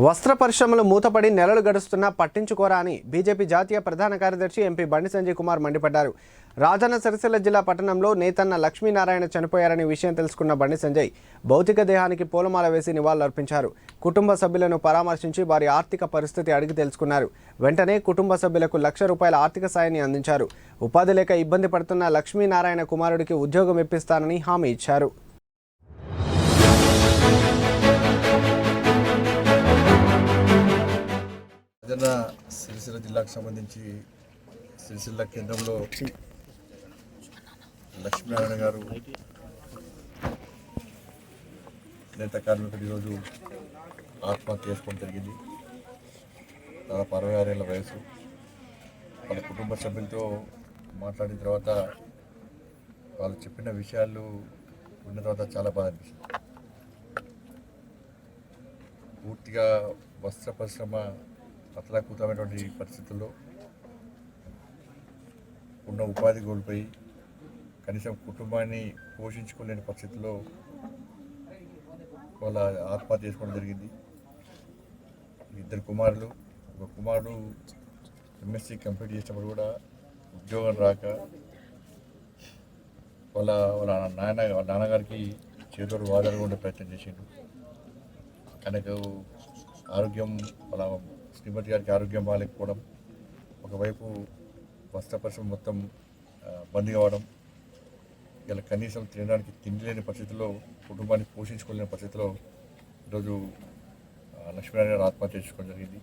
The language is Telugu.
వస్త్ర పరిశ్రమలు మూతపడి నెలలు గడుస్తున్నా పట్టించుకోరా అని బీజేపీ జాతీయ ప్రధాన కార్యదర్శి ఎంపీ బండి సంజయ్ కుమార్ మండిపడ్డారు. రాజన్న సిరిసిల్ల జిల్లా పట్టణంలో నేతన్న లక్ష్మీనారాయణ చనిపోయారనే విషయం తెలుసుకున్న బండి సంజయ్ భౌతిక దేహానికి పూలమాల వేసి నివాళులర్పించారు. కుటుంబ సభ్యులను పరామర్శించి వారి ఆర్థిక పరిస్థితి అడిగి తెలుసుకున్నారు. వెంటనే కుటుంబ సభ్యులకు లక్ష రూపాయల ఆర్థిక సాయాన్ని అందించారు. ఉపాధి లేక ఇబ్బంది పడుతున్న లక్ష్మీనారాయణ కుమారుడికి ఉద్యోగం ఇప్పిస్తానని హామీ ఇచ్చారు. రాజన్న సిరిసిల్ల జిల్లాకు సంబంధించి సిరిసిల్ల కేంద్రంలో లక్ష్మీనారాయణ గారు నేత కార్మికుడు ఈరోజు ఆత్మహత్య చేసుకోవడం జరిగింది. దాదాపు అరవై ఆరేళ్ళ వయసు. వాళ్ళ కుటుంబ సభ్యులతో మాట్లాడిన తర్వాత వాళ్ళు చెప్పిన విషయాలు విన్న తర్వాత చాలా బాధ అనిపిస్తుంది. పూర్తిగా వస్త్ర పరిశ్రమ అతలాకుతమైనటువంటి పరిస్థితుల్లో ఉన్న ఉపాధి కోల్పోయి కనీసం కుటుంబాన్ని పోషించుకోలేని పరిస్థితుల్లో వాళ్ళ ఆత్మహత్య చేసుకోవడం జరిగింది. ఇద్దరు కుమారులు ఒక కుమారుడు ఎంఎస్సీ కంప్లీట్ చేసినప్పుడు కూడా ఉద్యోగం రాక వాళ్ళ వాళ్ళ నాయన వాళ్ళ నాన్నగారికి చేదోడు వాదనగా ఉండే ప్రయత్నం చేసిండు. ఆయనకు ఆరోగ్యం వాళ్ళ శ్రీమతి గారికి ఆరోగ్యం బాగాలేకపోవడం ఒకవైపు వస్త్ర పరిశ్రమ మొత్తం బంద్ కావడం ఇలా కనీసం తినడానికి తిండి లేని పరిస్థితుల్లో కుటుంబాన్ని పోషించుకోలేని పరిస్థితిలో ఈరోజు లక్ష్మీనారాయణ ఆత్మహత్య చేసుకోవడం జరిగింది.